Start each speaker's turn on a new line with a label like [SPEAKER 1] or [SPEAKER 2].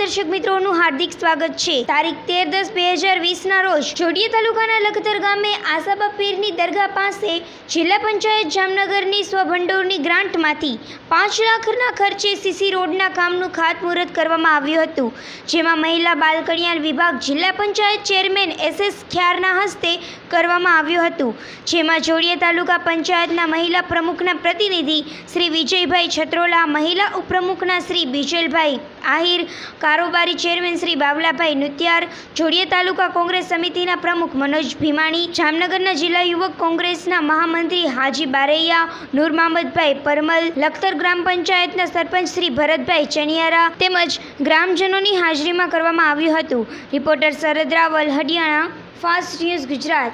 [SPEAKER 1] દર્શક મિત્રોનું હાર્દિક સ્વાગત છે. તારીખ તેર દસ બે હજાર વીસના રોજ જોડિયા તાલુકાના લખતર ગામે આસાબા પીરની દરગાહ પાસે જિલ્લા પંચાયત જામનગરની સ્વભંડોળની ગ્રાન્ટમાંથી પાંચ લાખના ખર્ચે સીસી રોડના કામનું ખાતમુહૂર્ત કરવામાં આવ્યું હતું. જેમાં મહિલા બાલ કલ્યાણ વિભાગ જિલ્લા પંચાયત ચેરમેન એસ એસ ખ્યારના હસ્તે કરવામાં આવ્યું હતું. જેમાં જોડિયા તાલુકા પંચાયતના મહિલા પ્રમુખના પ્રતિનિધિ શ્રી વિજયભાઈ છત્રોલા, મહિલા ઉપપ્રમુખના શ્રી બિજલભાઈ આહિર, કારોબારી ચેરમેન શ્રી બાવલાભાઈ નુત્યાર, જોડિયા તાલુકા કોંગ્રેસ સમિતિના પ્રમુખ મનોજ ભીમાણી, જામનગરના જિલ્લા યુવક કોંગ્રેસના મહામંત્રી હાજી બારૈયા, નૂર મહમદભાઈ પરમલ, લખતર ગ્રામ પંચાયતના સરપંચ શ્રી ભરતભાઈ ચનિયારા તેમજ ગ્રામજનોની હાજરીમાં કરવામાં આવ્યું હતું. Reporter Sharad Raval Hadiyana fast news Gujarat.